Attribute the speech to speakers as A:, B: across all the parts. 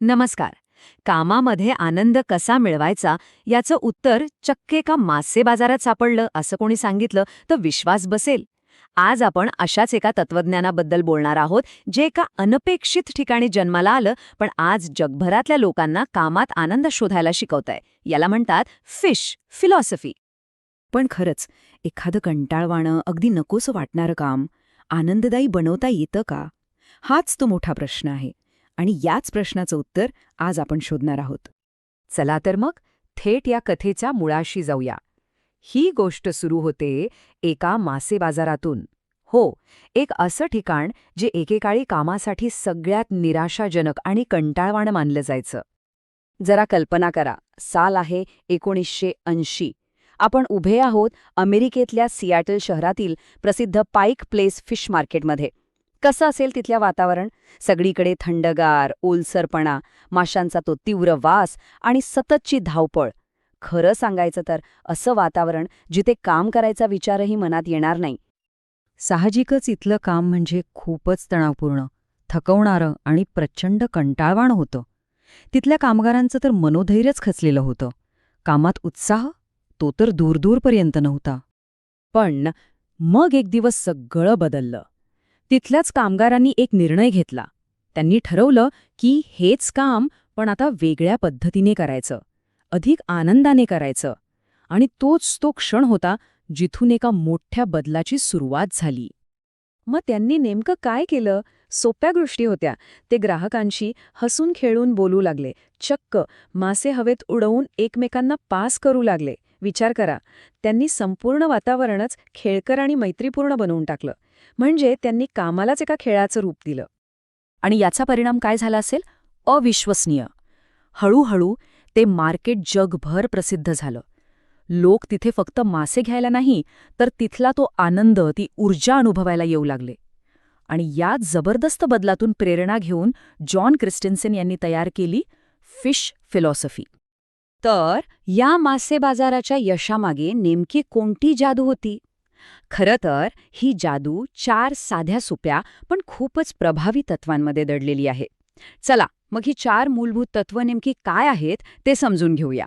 A: नमस्कार. कामामध्ये आनंद कसा मिळवायचा याचं उत्तर चक्के एका मासे बाजारात सापडलं असं कोणी सांगितलं तर विश्वास बसेल. आज आपण अशाच एका तत्वज्ञानाबद्दल बोलणार आहोत जे एका अनपेक्षित ठिकाणी जन्माला आलं पण आज जगभरातल्या लोकांना कामात आनंद शोधायला शिकवतंय. याला म्हणतात फिश फिलॉसॉफी.
B: पण खरंच एखादं कंटाळवाणं अगदी नकोसं वाटणारं काम आनंददायी बनवता येतं का? हाच तो मोठा प्रश्न आहे. आणि याच प्रश्नाचं उत्तर आज आपण शोधणार आहोत.
A: चला तर मग थेट या कथेच्या मुळाशी जाऊया. ही गोष्ट सुरू होते एका मासे बाजारातून. हो एक असं ठिकाण जे एकेकाळी कामासाठी सगळ्यात निराशाजनक आणि कंटाळवाणं मानलं जायचं. जरा कल्पना करा साल आहे एकोणीसशे ऐंशी. आपण उभे आहोत अमेरिकेतल्या सियाटल शहरातील प्रसिद्ध पाईक प्लेस फिश मार्केटमध्ये. कसं असेल तिथल्या वातावरण? सगळीकडे थंडगार ओलसरपणा माशांचा तो तीव्र वास आणि सततची धावपळ. खरं सांगायचं तर असं वातावरण जिथे काम करायचा विचारही मनात येणार नाही.
B: साहजिकच इथलं काम म्हणजे खूपच तणावपूर्ण थकवणारं आणि प्रचंड कंटाळवाण होतं. तिथल्या कामगारांचं तर मनोधैर्यच खचलेलं होतं. कामात उत्साह? तो तर दूरदूरपर्यंत नव्हता.
A: पण मग एक दिवस सगळं बदललं. तिथल्याच कामगारांनी एक निर्णय घेतला. त्यांनी ठरवलं की हेच काम पण आता वेगळ्या पद्धतीने करायचं. अधिक आनंदाने करायचं. आणि तोच तो क्षण होता जिथून एका मोठ्या बदलाची सुरुवात झाली. मग त्यांनी नेमकं काय केलं? सोप्या गोष्टी होत्या. ते ग्राहकांशी हसून खेळून बोलू लागले. चक्क! मासे हवेत उडवून एकमेकांना पास करू लागले. विचार करा. त्यांनी संपूर्ण वातावरणच खेळकर आणि मैत्रीपूर्ण बनवून टाकलं. म्हणजे त्यांनी कामालाच एका खेळाचं रूप दिलं. आणि याचा परिणाम काय झाला असेल? अविश्वसनीय. हळूहळू ते मार्केट जगभर प्रसिद्ध झालं. लोक तिथे फक्त मासे घ्यायला नाही तर तिथला तो आनंद ती ऊर्जा अनुभवायला येऊ लागले. आणि या जबरदस्त बदलातून प्रेरणा घेऊन जॉन क्रिस्टिन्सन यांनी तयार केली फिश फिलॉसॉफी. तर या मासे बाजाराच्या यशामागे नेमकी कोणती जादू होती? खरं तर ही जादू चार साध्या सोप्या पण खूपच प्रभावी तत्वांमध्ये दडलेली आहे. चला मग ही चार मूलभूत तत्व नेमकी काय आहेत ते समजून घेऊया.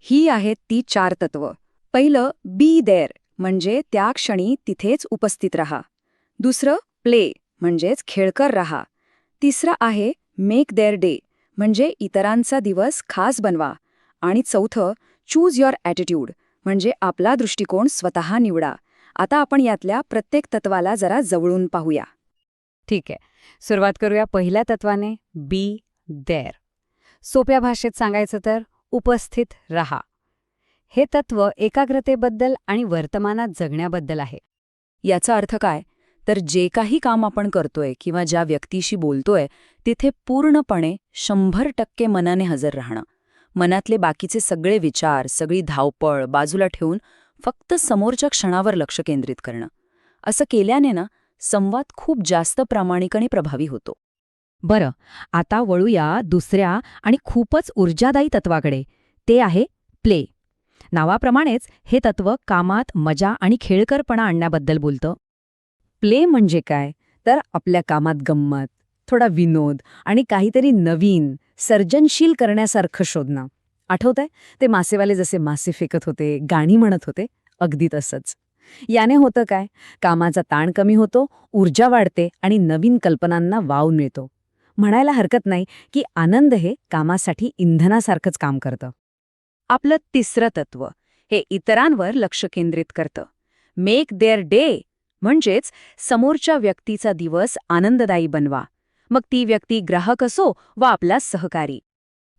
A: ही आहेत ती चार तत्व. पहिलं बी देर म्हणजे त्या क्षणी तिथेच उपस्थित रहा. दुसरं प्ले म्हणजेच खेळकर रहा. तिसरं आहे मेक देअर डे म्हणजे इतरांचा दिवस खास बनवा. आणि चौथं चूज युअर ॲटिट्यूड म्हणजे आपला दृष्टिकोन स्वतः निवडा. आता आपण यातल्या प्रत्येक तत्वाला जरा जवळून पाहूया. ठीक आहे. सुरुवात करूया पहिल्या तत्वाने. बी देर सोप्या भाषेत सांगायचं तर उपस्थित रहा. हे तत्व एकाग्रतेबद्दल आणि वर्तमानात जगण्याबद्दल आहे. याचा अर्थ काय? तर जे काही काम आपण करतोय किंवा ज्या व्यक्तीशी बोलतोय तिथे पूर्णपणे शंभर टक्के मनाने हजर राहणं. मनातले बाकीचे सगळे विचार सगळी धावपळ बाजूला ठेवून फक्त समोरच्या क्षणावर लक्ष केंद्रित करणं. असं केल्याने ना संवाद खूप जास्त प्रामाणिक आणि प्रभावी होतो. बरं आता वळूया दुसऱ्या आणि खूपच ऊर्जादायी तत्वाकडे. ते आहे प्ले. नावाप्रमाणेच हे तत्व कामात मजा आणि खेळकरपणा आणण्याबद्दल बोलतं. प्ले म्हणजे काय? तर आपल्या कामात गंमत. थोडा विनोद आणि काहीतरी नवीन सर्जनशील करण्यासारखं शोधणं. आठवतंय? ते मासेवाले जसे मासे फेकत होते गाणी म्हणत होते अगदी तसंच. याने होतं काय? कामाचा ताण कमी होतो ऊर्जा वाढते आणि नवीन कल्पनांना वाव मिळतो. म्हणायला हरकत नाही की आनंद हे कामासाठी इंधनासारखंच काम करतं. आपलं तिसरं तत्व हे इतरांवर लक्ष केंद्रित करतं. मेक देअर डे म्हणजेच समोरच्या व्यक्तीचा दिवस आनंददायी बनवा. मग ती व्यक्ती ग्राहक असो वा आपला सहकारी.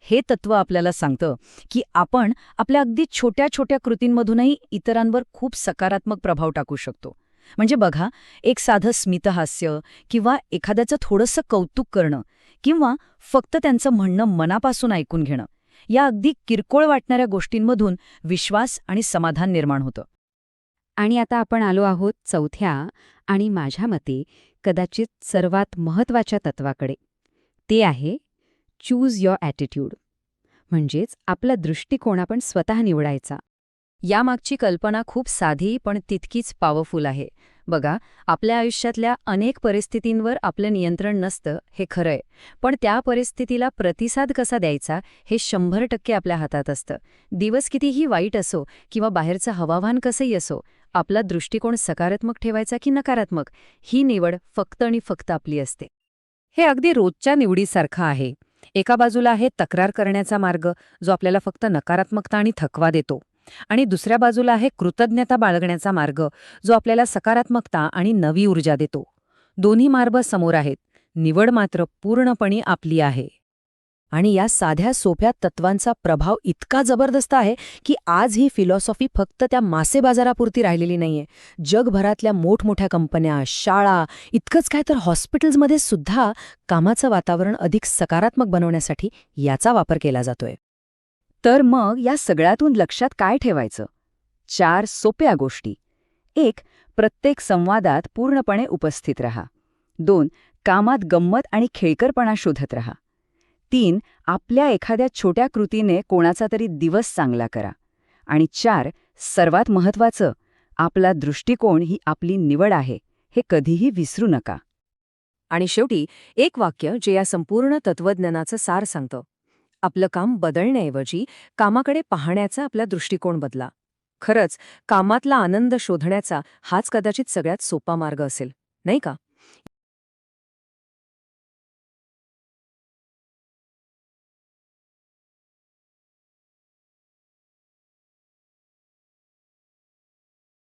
A: हे तत्व आपल्याला सांगतं की आपण आपल्या अगदी छोट्या छोट्या कृतींमधूनही इतरांवर खूप सकारात्मक प्रभाव टाकू शकतो. म्हणजे बघा एक साधं स्मितहास्य किंवा एखाद्याचं थोडंसं कौतुक करणं किंवा फक्त त्यांचं म्हणणं मनापासून ऐकून घेणं या अगदी किरकोळ वाटणाऱ्या गोष्टींमधून विश्वास आणि समाधान निर्माण होतं. आणि आता आपण आलो आहोत चौथ्या आणि माझ्या मते कदाचित सर्वात महत्त्वाच्या तत्वाकडे. ते आहे चूज युअर ॲटिट्यूड म्हणजेच आपला दृष्टिकोन आपण स्वतः निवडायचा. यामागची कल्पना खूप साधी पण तितकीच पॉवरफुल आहे.
B: बघा आपल्या आयुष्यातल्या अनेक परिस्थितींवर आपलं नियंत्रण नसतं हे खरंय. पण त्या परिस्थितीला प्रतिसाद कसा द्यायचा हे शंभर टक्के आपल्या हातात असतं. दिवस कितीही वाईट असो किंवा बाहेरचं हवामान कसंही असो आपला दृष्टिकोन सकारात्मक ठेवायचा की नकारात्मक? ही निवड फक्त आणि फक्त आपली असते.
A: हे अगदी रोजच्या निवडीसारखं आहे. एका बाजूला आहे तक्रार करण्याचा मार्ग जो आपल्याला फक्त नकारात्मकता आणि थकवा देतो. आणि दुसऱ्या बाजूला आहे कृतज्ञता बाळगण्याचा मार्ग जो आपल्याला सकारात्मकता आणि नवी ऊर्जा देतो. दोन्ही मार्ग समोर आहेत. निवड मात्र पूर्णपणे आपली आहे. आणि या साध्या सोप्या तत्वांचा प्रभाव इतका जबरदस्त आहे की आज ही फिलॉसॉफी फक्त त्या मासे बाजारापुरती राहिलेली नाहीये. जगभरातल्या मोठमोठ्या कंपन्या शाळा इतकंच काय तर हॉस्पिटल्समध्ये सुद्धा कामाचं वातावरण अधिक सकारात्मक बनवण्यासाठी याचा वापर केला जातोय. तर मग या सगळ्यातून लक्षात काय ठेवायचं? चार सोप्या गोष्टी. एक प्रत्येक संवादात पूर्णपणे उपस्थित रहा. दोन कामात गंमत आणि खेळकरपणा शोधत रहा. तीन आपल्या एखाद्या छोट्या कृतीने कोणाचा तरी दिवस चांगला करा. आणि चार सर्वात महत्वाचं आपला दृष्टिकोन ही आपली निवड आहे हे कधीही विसरू नका. आणि शेवटी एक वाक्य जे या संपूर्ण तत्वज्ञानाचं सार सांगतं. आपलं काम बदलण्याऐवजी कामाकडे पाहण्याचा आपला दृष्टिकोन बदला. खरंच कामातला आनंद शोधण्याचा हाच कदाचित सगळ्यात सोपा मार्ग असेल नाही का?